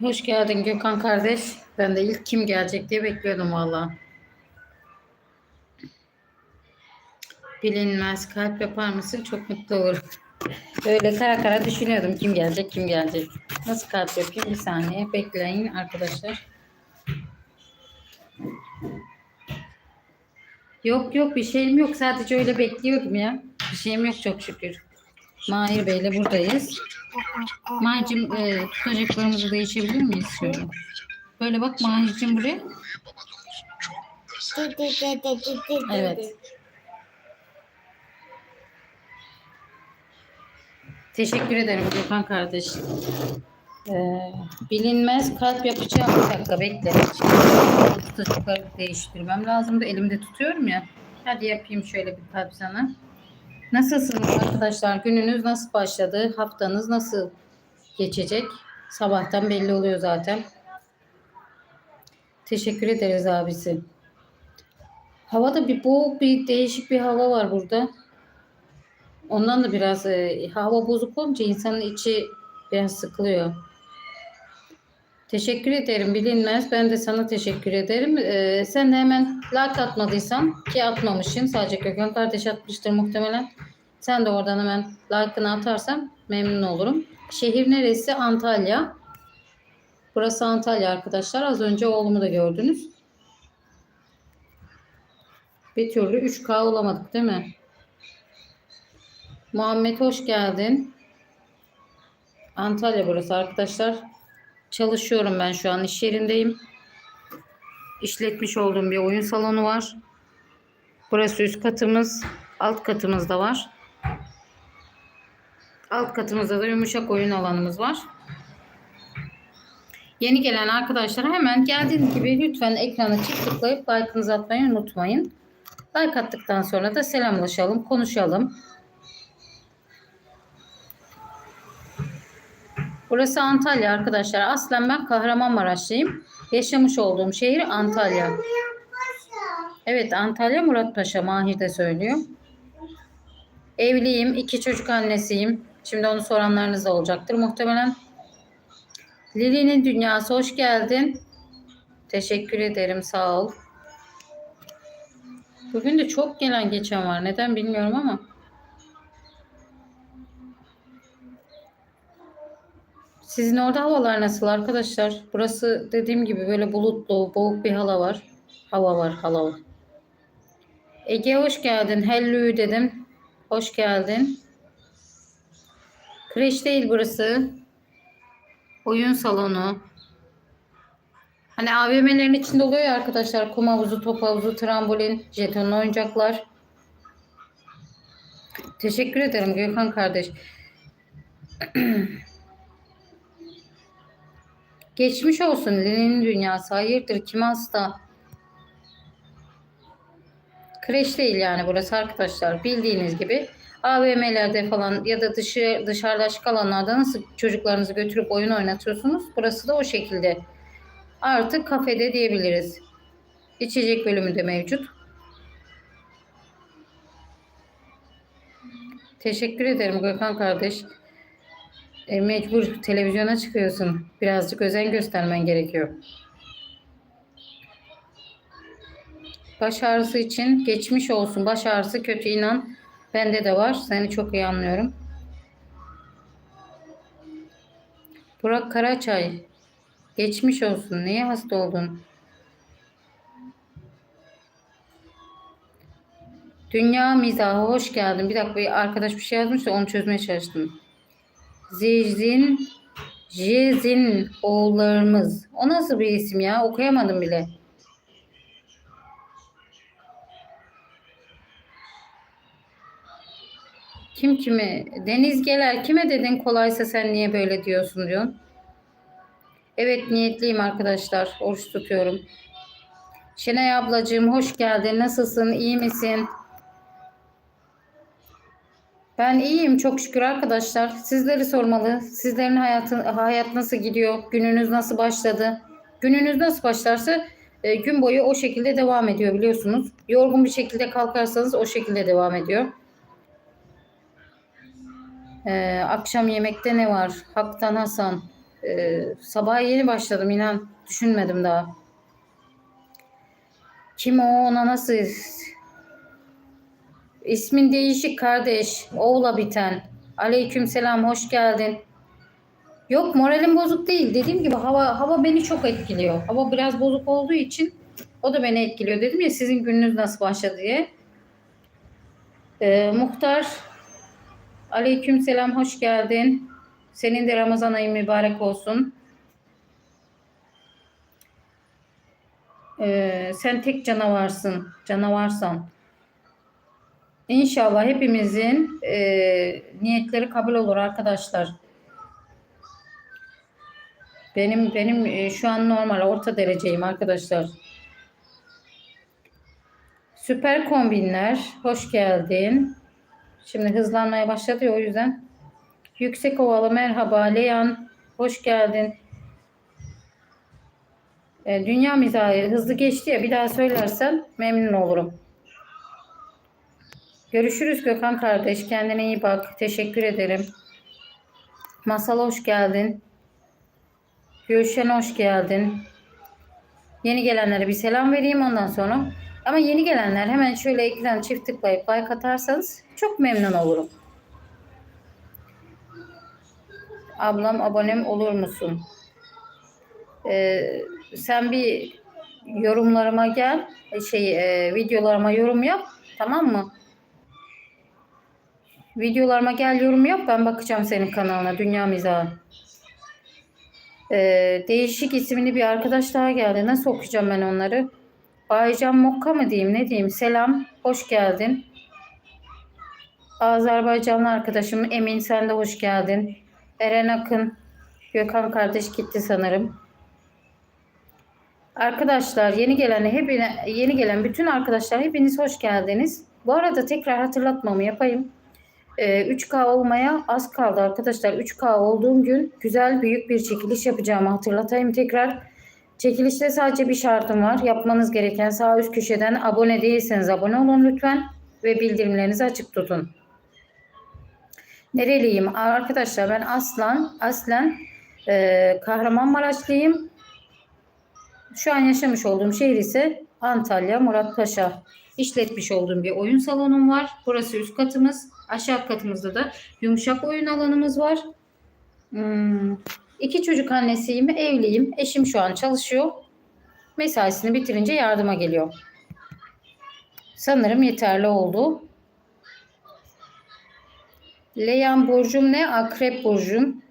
Hoş geldin Gökhan kardeş. Ben de ilk kim gelecek diye bekliyordum valla. Bilinmez kalp yapar mısın? Çok mutlu olurum. Böyle kara kara düşünüyordum kim gelecek kim gelecek. Nasıl kalp yapayım? Bir saniye bekleyin arkadaşlar. Yok yok bir şeyim yok. Sadece öyle bekliyordum ya. Bir şeyim yok çok şükür. Mahir Bey'le buradayız. Mahir'cim e, tutacaklarımızı değişebilir miyiz şöyle? Böyle bak Mahir'cim buraya. Evet. Teşekkür ederim Gökhan kardeş. Ee, bilinmez kalp yapacağım. Bir dakika bekle. Tutacakları değiştirmem lazımdı. Elimde tutuyorum ya. Hadi yapayım şöyle bir kalp sana. Nasılsınız arkadaşlar? Gününüz nasıl başladı? Haftanız nasıl geçecek? Sabahtan belli oluyor zaten. Teşekkür ederiz abisi. Havada bir boğuk bir değişik bir hava var burada. Ondan da biraz e, hava bozuk olunca insanın içi biraz sıkılıyor. Teşekkür ederim bilinmez. Ben de sana teşekkür ederim. Ee, sen de hemen like atmadıysan ki atmamışsın. Sadece Gökhan kardeş atmıştır muhtemelen. Sen de oradan hemen like'ını atarsan memnun olurum. Şehir neresi? Antalya. Burası Antalya arkadaşlar. Az önce oğlumu da gördünüz. Bir türlü 3K olamadık değil mi? Muhammed hoş geldin. Antalya burası arkadaşlar. Çalışıyorum ben şu an iş yerindeyim. İşletmiş olduğum bir oyun salonu var. Burası üst katımız. Alt katımız da var. Alt katımızda da yumuşak oyun alanımız var. Yeni gelen arkadaşlar hemen geldiğiniz gibi lütfen ekranı çift tıklayıp like'ınızı atmayı unutmayın. Like attıktan sonra da selamlaşalım, konuşalım. Burası Antalya arkadaşlar. Aslen ben Kahramanmaraşlıyım. Yaşamış olduğum şehir Antalya. Evet Antalya Muratpaşa Mahir de söylüyor. Evliyim. iki çocuk annesiyim. Şimdi onu soranlarınız da olacaktır muhtemelen. Lili'nin dünyası hoş geldin. Teşekkür ederim sağ ol. Bugün de çok gelen geçen var. Neden bilmiyorum ama. Sizin orada havalar nasıl arkadaşlar? Burası dediğim gibi böyle bulutlu, boğuk bir hava var. Hava var, hava var. Ege hoş geldin. Hello dedim. Hoş geldin. Kreş değil burası. Oyun salonu. Hani AVM'lerin içinde oluyor ya arkadaşlar. Kum havuzu, top havuzu, trambolin, jetonlu oyuncaklar. Teşekkür ederim Gökhan kardeş. Geçmiş olsun Lili'nin dünyası. Hayırdır kim hasta? Kreş değil yani burası arkadaşlar. Bildiğiniz gibi AVM'lerde falan ya da dışı, dışarıda açık alanlarda nasıl çocuklarınızı götürüp oyun oynatıyorsunuz? Burası da o şekilde. Artık kafede diyebiliriz. İçecek bölümü de mevcut. Teşekkür ederim Gökhan kardeş. E, mecbur televizyona çıkıyorsun. Birazcık özen göstermen gerekiyor. Baş ağrısı için geçmiş olsun. Baş ağrısı kötü inan. Bende de var. Seni çok iyi anlıyorum. Burak Karaçay. Geçmiş olsun. Niye hasta oldun? Dünya mizahı hoş geldin. Bir dakika bir arkadaş bir şey yazmış da onu çözmeye çalıştım. Zizin Jezin oğullarımız. O nasıl bir isim ya? Okuyamadım bile. Kim kimi? Deniz Geler kime dedin kolaysa sen niye böyle diyorsun diyorsun. Evet niyetliyim arkadaşlar. Oruç tutuyorum. Şenay ablacığım hoş geldin. Nasılsın? İyi misin? Ben iyiyim çok şükür arkadaşlar. Sizleri sormalı. Sizlerin hayatı, hayat nasıl gidiyor? Gününüz nasıl başladı? Gününüz nasıl başlarsa e, gün boyu o şekilde devam ediyor biliyorsunuz. Yorgun bir şekilde kalkarsanız o şekilde devam ediyor. E, akşam yemekte ne var? Haktan Hasan. Ee, sabaha yeni başladım inan. Düşünmedim daha. Kim o ona nasıl? İsmin değişik kardeş. Oğla biten. Aleyküm selam hoş geldin. Yok moralim bozuk değil. Dediğim gibi hava hava beni çok etkiliyor. Hava biraz bozuk olduğu için o da beni etkiliyor. Dedim ya sizin gününüz nasıl başladı diye. Ee, Muhtar Aleyküm selam hoş geldin. Senin de Ramazan ayın mübarek olsun. Ee, sen tek canavarsın, canavarsan. İnşallah hepimizin e, niyetleri kabul olur arkadaşlar. Benim benim e, şu an normal orta dereceyim arkadaşlar. Süper kombinler, hoş geldin. Şimdi hızlanmaya başladı o yüzden. Yüksek ovalı merhaba Leyan, hoş geldin. E, dünya mizahı hızlı geçti ya bir daha söylersen memnun olurum. Görüşürüz Gökhan kardeş. Kendine iyi bak. Teşekkür ederim. Masal hoş geldin. Gülşen hoş geldin. Yeni gelenlere bir selam vereyim ondan sonra. Ama yeni gelenler hemen şöyle ekran çift tıklayıp like atarsanız çok memnun olurum. Ablam abonem olur musun? Ee, sen bir yorumlarıma gel. Şey e, videolarıma yorum yap. Tamam mı? Videolarıma gel yorum yap. Ben bakacağım senin kanalına. Dünya Mizahı. Ee, değişik isimli bir arkadaş daha geldi. Nasıl okuyacağım ben onları? Baycan Mokka mı diyeyim ne diyeyim? Selam. Hoş geldin. Azerbaycanlı arkadaşım Emin sen de hoş geldin. Eren Akın. Gökhan kardeş gitti sanırım. Arkadaşlar yeni gelen hepine yeni gelen bütün arkadaşlar hepiniz hoş geldiniz. Bu arada tekrar hatırlatmamı yapayım. Ee, 3K olmaya az kaldı arkadaşlar. 3K olduğum gün güzel büyük bir çekiliş yapacağımı hatırlatayım tekrar. Çekilişte sadece bir şartım var. Yapmanız gereken sağ üst köşeden abone değilseniz abone olun lütfen ve bildirimlerinizi açık tutun. Nereliyim? Arkadaşlar ben aslan aslen e, Kahramanmaraşlıyım. Şu an yaşamış olduğum şehir ise Antalya Muratpaşa. İşletmiş olduğum bir oyun salonum var. Burası üst katımız. Aşağı katımızda da yumuşak oyun alanımız var. Hmm. İki çocuk annesiyim, evliyim. Eşim şu an çalışıyor. Mesaisini bitirince yardıma geliyor. Sanırım yeterli oldu. Leyan burcum ne? Akrep burcum.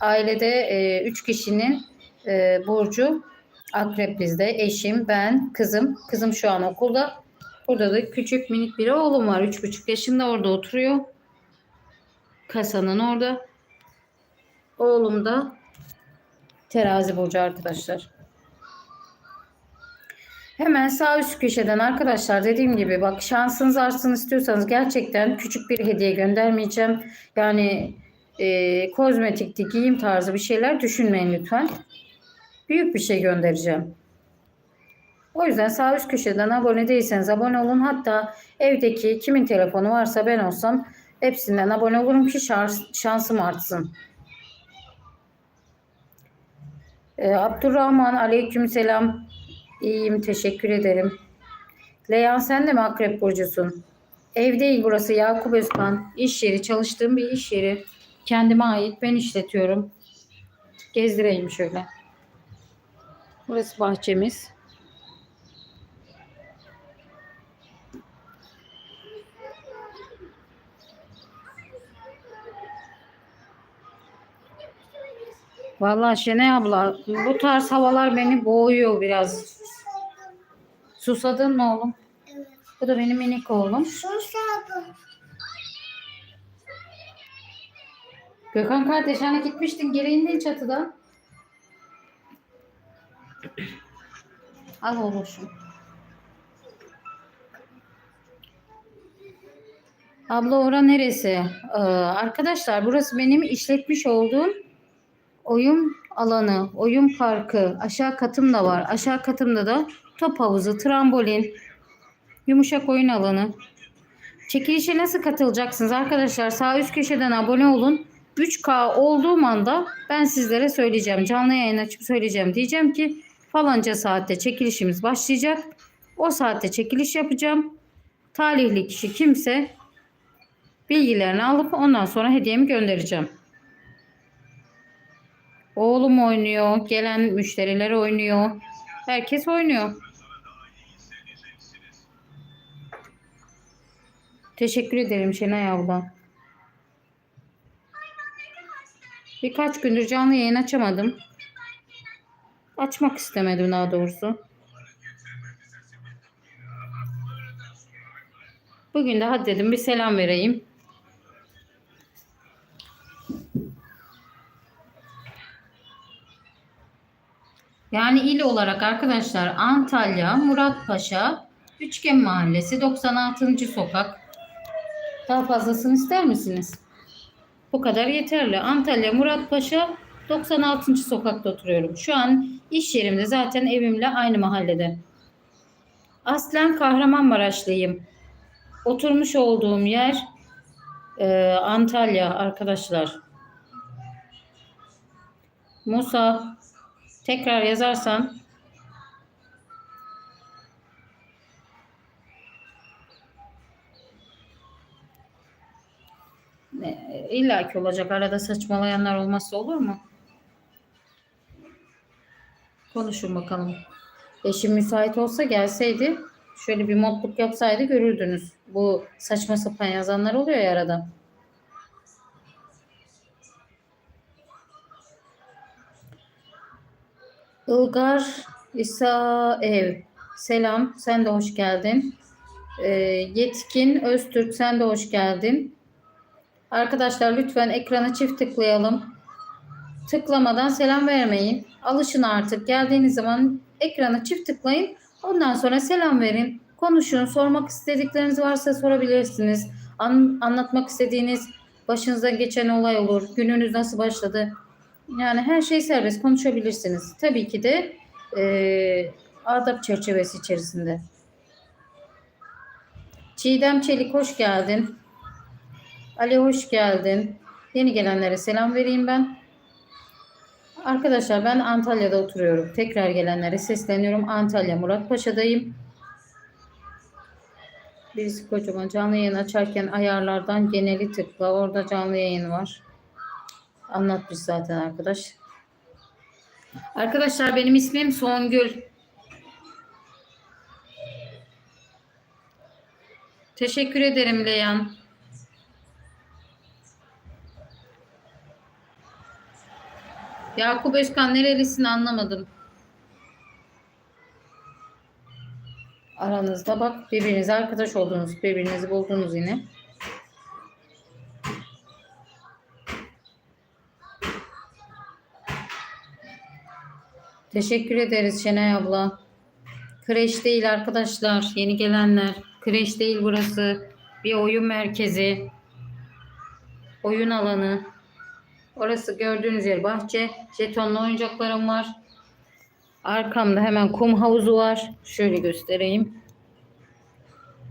Ailede e, üç kişinin e, burcu akrep bizde. Eşim, ben, kızım. Kızım şu an okulda. Burada da küçük minik bir oğlum var. Üç buçuk yaşında orada oturuyor. Kasanın orada. Oğlum da terazi burcu arkadaşlar. Hemen sağ üst köşeden arkadaşlar dediğim gibi bak şansınız artsın istiyorsanız gerçekten küçük bir hediye göndermeyeceğim. Yani e, kozmetikti, giyim tarzı bir şeyler düşünmeyin lütfen. Büyük bir şey göndereceğim. O yüzden sağ üst köşeden abone değilseniz abone olun. Hatta evdeki kimin telefonu varsa ben olsam hepsinden abone olurum ki şans, şansım artsın. Ee, Abdurrahman aleyküm selam. İyiyim teşekkür ederim. Leyan sen de mi akrep burcusun? Ev değil burası Yakup Özkan. İş yeri çalıştığım bir iş yeri. Kendime ait ben işletiyorum. Gezdireyim şöyle. Burası bahçemiz. Vallahi Şenay abla bu tarz havalar beni boğuyor biraz. Susadın mı oğlum? Evet. Bu da benim minik oğlum. Susadım. Gökhan kardeş hani gitmiştin geri indin çatıdan. Al oğluşum. Abla ora neresi? Ee, arkadaşlar burası benim işletmiş olduğum oyun alanı, oyun parkı. Aşağı katım da var. Aşağı katımda da top havuzu, trambolin, yumuşak oyun alanı. Çekilişe nasıl katılacaksınız arkadaşlar? Sağ üst köşeden abone olun. 3K olduğum anda ben sizlere söyleyeceğim. Canlı yayın açıp söyleyeceğim. Diyeceğim ki falanca saatte çekilişimiz başlayacak. O saatte çekiliş yapacağım. Talihli kişi kimse bilgilerini alıp ondan sonra hediyemi göndereceğim. Oğlum oynuyor, gelen müşteriler oynuyor. Herkes oynuyor. Teşekkür ederim Şenay abla. Birkaç gündür canlı yayın açamadım. Açmak istemedim daha doğrusu. Bugün de hadi dedim bir selam vereyim. Yani il olarak arkadaşlar Antalya, Muratpaşa, Üçgen Mahallesi, 96. sokak. Daha fazlasını ister misiniz? Bu kadar yeterli. Antalya, Muratpaşa, 96. sokakta oturuyorum. Şu an iş yerimde zaten evimle aynı mahallede. Aslen Kahramanmaraşlıyım. Oturmuş olduğum yer e, Antalya arkadaşlar. Musa tekrar yazarsan İlla ki olacak. Arada saçmalayanlar olmazsa olur mu? Konuşun bakalım. Eşim müsait olsa gelseydi şöyle bir modluk yapsaydı görürdünüz. Bu saçma sapan yazanlar oluyor ya arada. Ilgar İsa Ev. Selam. Sen de hoş geldin. Ee, Yetkin Öztürk sen de hoş geldin. Arkadaşlar lütfen ekrana çift tıklayalım. Tıklamadan selam vermeyin. Alışın artık. Geldiğiniz zaman ekrana çift tıklayın. Ondan sonra selam verin. Konuşun. Sormak istedikleriniz varsa sorabilirsiniz. An- anlatmak istediğiniz başınıza geçen olay olur. Gününüz nasıl başladı? Yani her şey serbest konuşabilirsiniz. Tabii ki de eee adap çerçevesi içerisinde. Çiğdem Çelik hoş geldin. Ali hoş geldin. Yeni gelenlere selam vereyim ben. Arkadaşlar ben Antalya'da oturuyorum. Tekrar gelenlere sesleniyorum. Antalya Muratpaşa'dayım. Birisi kocaman canlı yayın açarken ayarlardan geneli tıkla. Orada canlı yayın var. Anlatmış zaten arkadaş. Arkadaşlar benim ismim Songül. Teşekkür ederim Leyan. Yakup Özkan nerelisin anlamadım. Aranızda bak birbirinize arkadaş oldunuz. Birbirinizi buldunuz yine. Teşekkür ederiz Şenay abla. Kreş değil arkadaşlar. Yeni gelenler. Kreş değil burası. Bir oyun merkezi. Oyun alanı. Orası gördüğünüz yer bahçe. Jetonlu oyuncaklarım var. Arkamda hemen kum havuzu var. Şöyle göstereyim.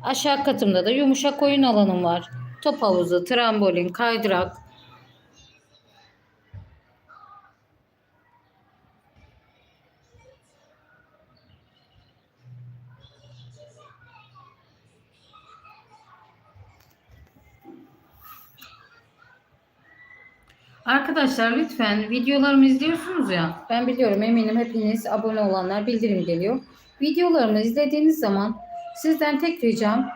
Aşağı katımda da yumuşak oyun alanım var. Top havuzu, trambolin, kaydırak. Arkadaşlar lütfen videolarımı izliyorsunuz ya. Ben biliyorum eminim hepiniz abone olanlar bildirim geliyor. Videolarımı izlediğiniz zaman sizden tek ricam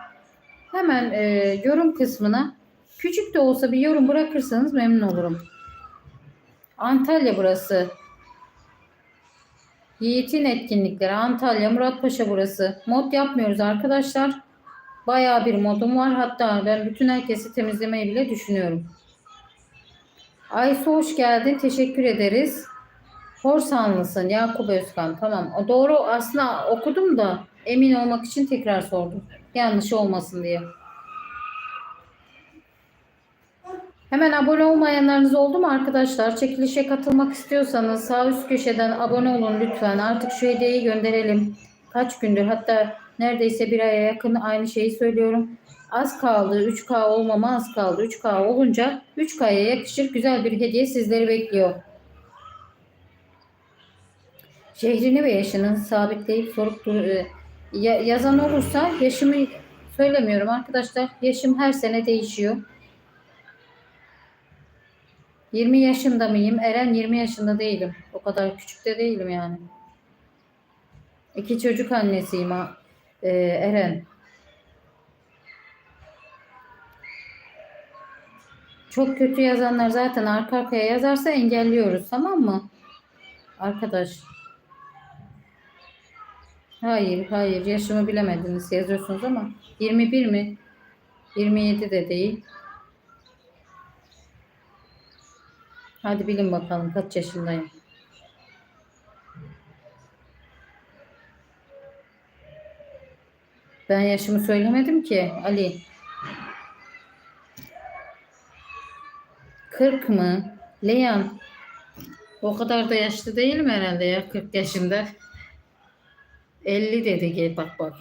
hemen e, yorum kısmına küçük de olsa bir yorum bırakırsanız memnun olurum. Antalya burası. Yiğit'in etkinlikleri Antalya Muratpaşa burası. Mod yapmıyoruz arkadaşlar. Bayağı bir modum var. Hatta ben bütün herkesi temizlemeyi bile düşünüyorum. Aysu hoş geldin. Teşekkür ederiz. Horsanlısın Yakup Özkan. Tamam. Doğru aslında okudum da emin olmak için tekrar sordum. Yanlış olmasın diye. Hemen abone olmayanlarınız oldu mu arkadaşlar? Çekilişe katılmak istiyorsanız sağ üst köşeden abone olun lütfen. Artık şu hediyeyi gönderelim. Kaç gündür hatta neredeyse bir aya yakın aynı şeyi söylüyorum. Az kaldı. 3K olmama az kaldı. 3K olunca 3K'ya yakışır güzel bir hediye sizleri bekliyor. Şehrini ve yaşını sabitleyip sorup e, ya- yazan olursa yaşımı söylemiyorum arkadaşlar. Yaşım her sene değişiyor. 20 yaşında mıyım? Eren 20 yaşında değilim. O kadar küçük de değilim yani. İki çocuk annesiyim ha. Ee, Eren. Çok kötü yazanlar zaten arka arkaya yazarsa engelliyoruz tamam mı? Arkadaş. Hayır, hayır. Yaşımı bilemediniz yazıyorsunuz ama 21 mi? 27 de değil. Hadi bilin bakalım kaç yaşındayım. Ben yaşımı söylemedim ki Ali. 40 mı? Leyan. O kadar da yaşlı değilim herhalde ya 40 yaşında. 50 dedi ki bak bak.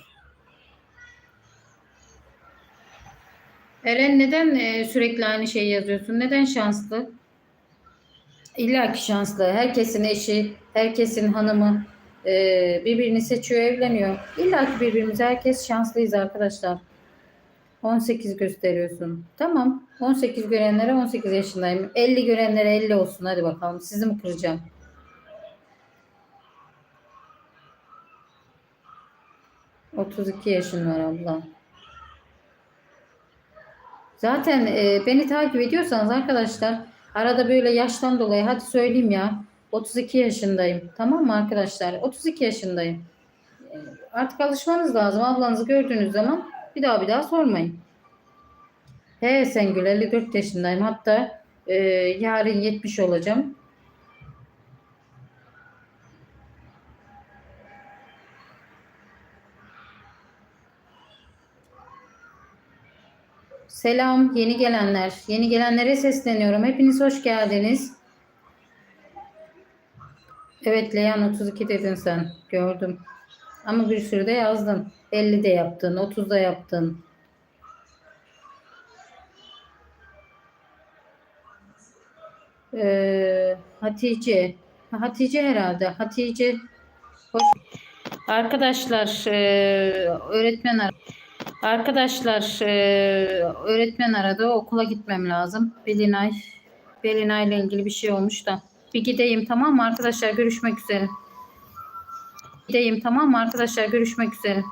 Eren neden e, sürekli aynı şeyi yazıyorsun? Neden şanslı? İlla ki şanslı. Herkesin eşi, herkesin hanımı e, birbirini seçiyor, evleniyor. İlla ki birbirimize herkes şanslıyız arkadaşlar. 18 gösteriyorsun. Tamam. 18 görenlere 18 yaşındayım. 50 görenlere 50 olsun. Hadi bakalım. Sizi mi kıracağım? ...32 yaşın var abla. Zaten e, beni takip ediyorsanız arkadaşlar... ...arada böyle yaştan dolayı... ...hadi söyleyeyim ya... ...32 yaşındayım. Tamam mı arkadaşlar? 32 yaşındayım. E, Artık alışmanız lazım. Ablanızı gördüğünüz zaman... ...bir daha bir daha sormayın. He Sengül 54 yaşındayım. Hatta e, yarın 70 olacağım. Selam yeni gelenler. Yeni gelenlere sesleniyorum. Hepiniz hoş geldiniz. Evet Leyan 32 dedin sen. Gördüm. Ama bir sürü de yazdın. 50 de yaptın. 30 da yaptın. Ee, Hatice. Hatice herhalde. Hatice. Hoş. Arkadaşlar e, öğretmen ar- Arkadaşlar e, öğretmen aradı. Okula gitmem lazım. Belinay. Belinay ile ilgili bir şey olmuş da. Bir gideyim tamam mı arkadaşlar? Görüşmek üzere. Gideyim tamam mı arkadaşlar? Görüşmek üzere.